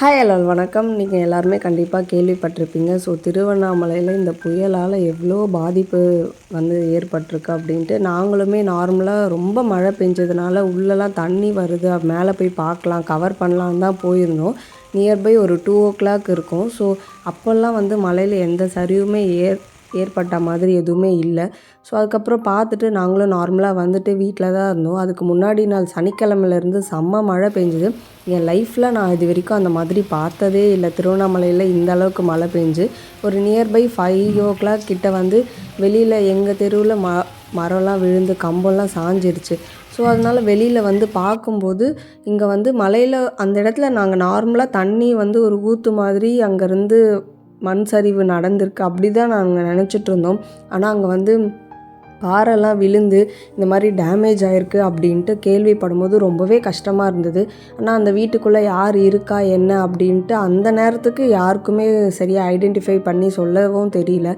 Hi hello வணக்கம். நீங்கள் எல்லாருமே கண்டிப்பாக கேள்விப்பட்டிருப்பீங்க. ஸோ திருவண்ணாமலையில் இந்த புயலால் எவ்வளோ பாதிப்பு வந்து ஏற்பட்டிருக்கு அப்படின்ட்டு நாங்களுமே நார்மலாக ரொம்ப மழை பெஞ்சதுனால உள்ளெல்லாம் தண்ணி வருது. மேலே போய் பார்க்கலாம் கவர் பண்ணலான்னு தான் போயிருந்தோம். நியர்பை ஒரு டூ ஓ கிளாக் இருக்கும். ஸோ அப்போல்லாம் வந்து மலையில் எந்த சரிவுமே ஏற் ஏற்பட்ட மாதிரி எதுவுமே இல்லை. ஸோ அதுக்கப்புறம் பார்த்துட்டு நாங்களும் நார்மலாக வந்துட்டு வீட்டில் தான் இருந்தோம். அதுக்கு முன்னாடி நாள் சனிக்கிழமையிலேருந்து செம்ம மழை பெஞ்சுது. என் லைஃப்பில் நான் இது வரைக்கும் அந்த மாதிரி பார்த்ததே இல்லை. திருவண்ணாமலையில் இந்த அளவுக்கு மழை பெஞ்சு ஒரு நியர்பை ஃபைவ் ஓ கிளாக் கிட்ட வந்து வெளியில் எங்கள் தெருவில் ம மரம்லாம் விழுந்து கம்பம்லாம் சாஞ்சிருச்சு. ஸோ அதனால் வெளியில் வந்து பார்க்கும்போது இங்கே வந்து மலையில் அந்த இடத்துல நாங்கள் நார்மலாக தண்ணி வந்து ஒரு ஊற்று மாதிரி அங்கேருந்து மண் சரிவு நடந்திருக்கு. அப்படி தான் நாங்கள் நினச்சிட்ருந்தோம் ஆனால் அங்கே வந்து பாறைலாம் விழுந்து இந்த மாதிரி டேமேஜ் ஆகிருக்கு அப்படின்ட்டு கேள்விப்படும் போது ரொம்பவே கஷ்டமாக இருந்தது. ஆனால் அந்த வீட்டுக்குள்ளே யார் இருக்கா என்ன அப்படின்ட்டு அந்த நேரத்துக்கு யாருக்குமே சரியாக ஐடென்டிஃபை பண்ணி சொல்லவும் தெரியல.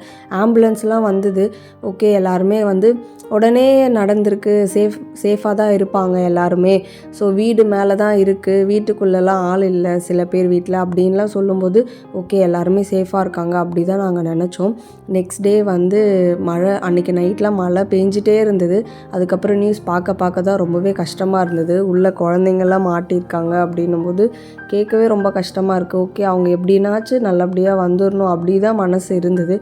ஆம்புலன்ஸ்லாம் வந்தது. ஓகே எல்லாருமே வந்து உடனே நடந்திருக்கு. சேஃப் சேஃபாக தான் இருப்பாங்க எல்லாருமே. ஸோ வீடு மேலே தான் இருக்குது வீட்டுக்குள்ளெல்லாம் ஆள் இல்லை சில பேர் வீட்டில் அப்படின்லாம் சொல்லும்போது ஓகே எல்லாருமே சேஃபாக இருக்காங்க அப்படி தான் நாங்கள் நினச்சோம். நெக்ஸ்ட் டே வந்து மழை அன்றைக்கி நைட்லாம் மழை மழை பெஞ்சிட்டே இருந்தது. அதுக்கப்புறம் நியூஸ் பார்க்க பார்க்க தான் ரொம்பவே கஷ்டமாக இருந்தது. உள்ளே குழந்தைங்கள்லாம் மாட்டியிருக்காங்க அப்படின்னும் போது கேட்கவே ரொம்ப கஷ்டமாக இருக்குது ஓகே அவங்க எப்படின்னாச்சும் நல்லபடியாக வந்துடணும் அப்படி தான் மனசு இருந்தது.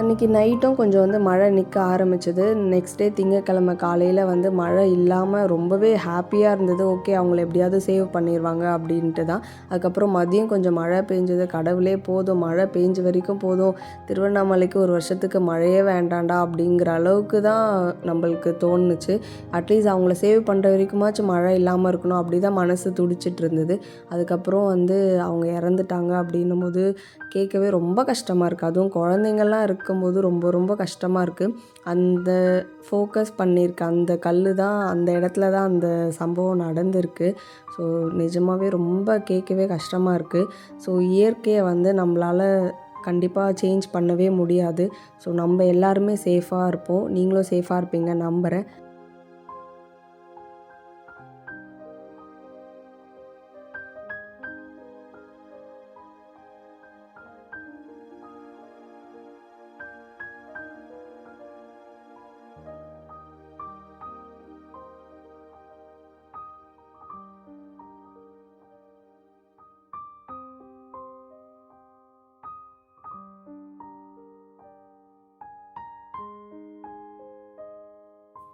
அன்றைக்கி நைட்டும் கொஞ்சம் வந்து மழை நிற்க ஆரம்பிச்சது. நெக்ஸ்ட் டே திங்கக்கிழமை காலையில் வந்து மழை இல்லாமல் ரொம்பவே ஹாப்பியாக இருந்தது. ஓகே அவங்கள எப்படியாவது சேவ் பண்ணிடுவாங்க அப்படின்ட்டு தான். அதுக்கப்புறம் மதியம் கொஞ்சம் மழை பெஞ்சது. கடவுளே போதும். மழை பெஞ்ச வரைக்கும் போதும். திருவண்ணாமலைக்கு ஒரு வருஷத்துக்கு மழையே வேண்டாண்டா அப்படிங்கிற அளவுக்கு தான் நம்மளுக்கு தோணுச்சு. அட்லீஸ்ட் அவங்கள சேவ் பண்ணுற வரைக்குமாச்சும் மழை இல்லாமல் இருக்கணும். அப்படி தான் மனசு துடிச்சிட்டு இருந்தது. அதுக்கப்புறம் வந்து அவங்க இறந்துட்டாங்க அப்படின்னும் போது கேட்கவே ரொம்ப கஷ்டமாக இருக்குது அதுவும் குழந்தைங்கள்லாம் இருக்குது பார்க்கும்போது ரொம்ப ரொம்ப கஷ்டமாக இருக்குது அந்த ஃபோக்கஸ் பண்ணியிருக்க அந்த கல் தான் அந்த இடத்துல தான் அந்த சம்பவம் நடந்திருக்கு. ஸோ நிஜமாகவே ரொம்ப கேட்கவே கஷ்டமாக இருக்குது ஸோ இயற்கையை வந்து நம்மளால் கண்டிப்பாக சேஞ்ச் பண்ணவே முடியாது. ஸோ நம்ம எல்லாருமே சேஃபாக இருப்போம். நீங்களும் சேஃபாக இருப்பீங்க நம்புகிறேன்